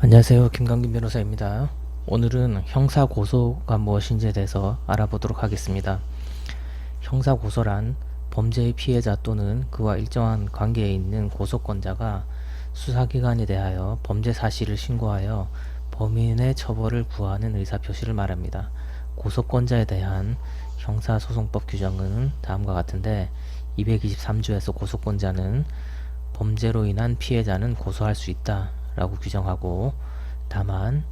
안녕하세요. 김강균 변호사입니다. 오늘은 형사 고소가 무엇인지에 대해서 알아보도록 하겠습니다. 형사 고소란 범죄의 피해자 또는 그와 일정한 관계에 있는 고소권자가 수사기관에 대하여 범죄 사실을 신고하여 범인의 처벌을 구하는 의사표시를 말합니다. 고소권자에 대한 형사소송법 규정은 다음과 같은데 223조에서 고소권자는 범죄로 인한 피해자는 고소할 수 있다 라고 규정하고 다만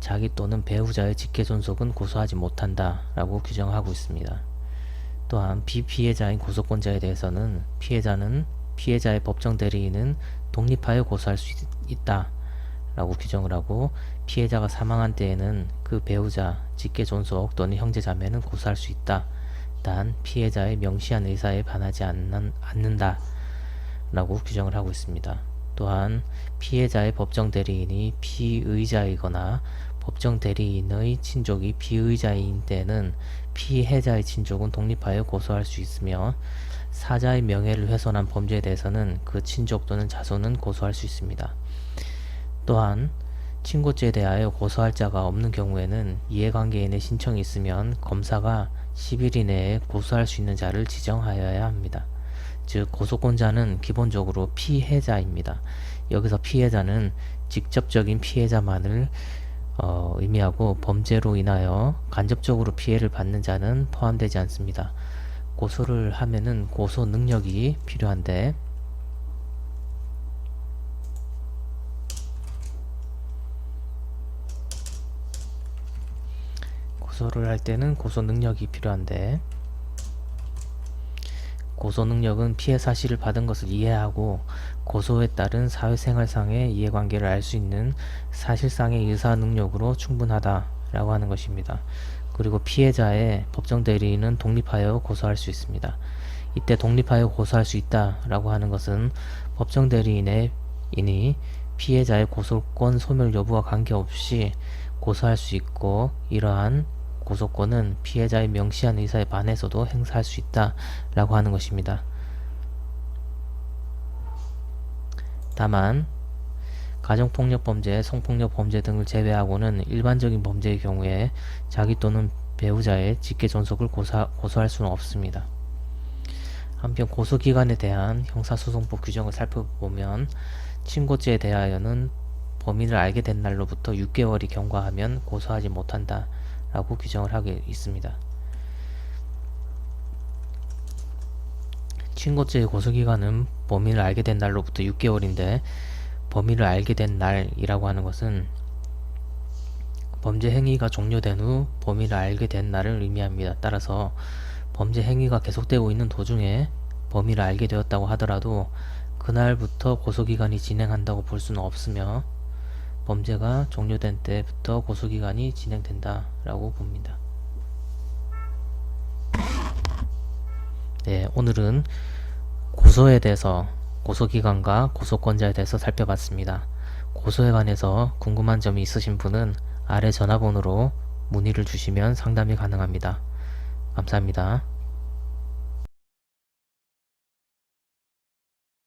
자기 또는 배우자의 직계존속은 고소하지 못한다 라고 규정하고 있습니다. 또한 비피해자인 고소권자에 대해서는 피해자는 피해자의 법정 대리인은 독립하여 고소할 수 있다 라고 규정을 하고 피해자가 사망한 때에는 그 배우자, 직계존속 또는 형제자매는 고소할 수 있다. 단 피해자의 명시한 의사에 반하지 않는, 않는다 라고 규정을 하고 있습니다. 또한 피해자의 법정 대리인이 피의자이거나 법정 대리인의 친족이 피의자인 때는 피해자의 친족은 독립하여 고소할 수 있으며 사자의 명예를 훼손한 범죄에 대해서는 그 친족 또는 자손은 고소할 수 있습니다. 또한 친고죄에 대하여 고소할 자가 없는 경우에는 이해관계인의 신청이 있으면 검사가 10일 이내에 고소할 수 있는 자를 지정하여야 합니다. 즉 고소권자는 기본적으로 피해자입니다. 여기서 피해자는 직접적인 피해자만을 어, 의미하고 범죄로 인하여 간접적으로 피해를 받는 자는 포함되지 않습니다. 고소를 하면은 고소 능력이 필요한데 고소를 할 때는 고소 능력이 필요한데 고소 능력은 피해 사실을 받은 것을 이해하고 고소에 따른 사회생활상의 이해관계를 알 수 있는 사실상의 의사 능력으로 충분하다라고 하는 것입니다. 그리고 피해자의 법정 대리인은 독립하여 고소할 수 있습니다. 이때 독립하여 고소할 수 있다라고 하는 것은 법정 대리인의 인이 피해자의 고소권 소멸 여부와 관계없이 고소할 수 있고 이러한 고소권은 피해자의 명시한 의사에 반해서도 행사할 수 있다 라고 하는 것입니다. 다만 가정폭력 범죄, 성폭력 범죄 등을 제외하고는 일반적인 범죄의 경우에 자기 또는 배우자의 직계존속을 고사, 고소할 수는 없습니다. 한편 고소기간에 대한 형사소송법 규정을 살펴보면 친고죄에 대하여는 범인을 알게 된 날로부터 6개월이 경과하면 고소하지 못한다 라고 규정을 하고 있습니다. 친고죄의 고소기간은 범인을 알게 된 날로부터 6개월인데 범인을 알게 된 날이라고 하는 것은 범죄 행위가 종료된 후 범인을 알게 된 날을 의미합니다. 따라서 범죄 행위가 계속되고 있는 도중에 범인을 알게 되었다고 하더라도 그날부터 고소기간이 진행한다고 볼 수는 없으며 범죄가 종료된 때부터 고소기간이 진행된다 라고 봅니다. 네, 오늘은 고소에 대해서 고소기간과 고소권자에 대해서 살펴봤습니다. 고소에 관해서 궁금한 점이 있으신 분은 아래 전화번호로 문의를 주시면 상담이 가능합니다. 감사합니다.